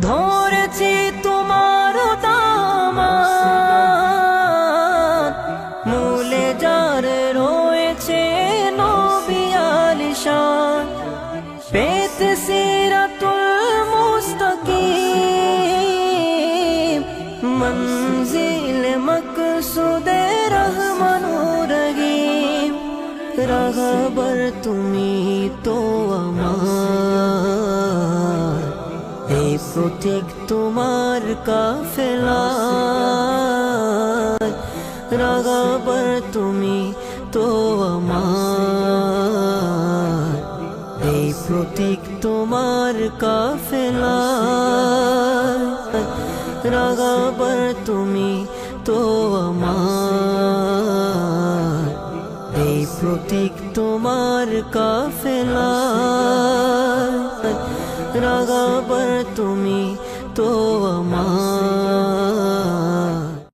ধরেছি তোমার দামান মূলে যার রয়েছে নবিয়াল শান পেতে সিরাতুল মুস্তাকিম। মঞ্জিল মকসুদে রহমানুর রহিম। রাগবর তুমি তো এই প্রতীক তোমার কাফেলা। রাগবর তুমি তো আমার। এই প্রতীক তোমার কাফেলা। রাগাবার তুমি তো আমার। এই প্রতীক তোমার কাফেলা। রাগা পর তুমি তো আমার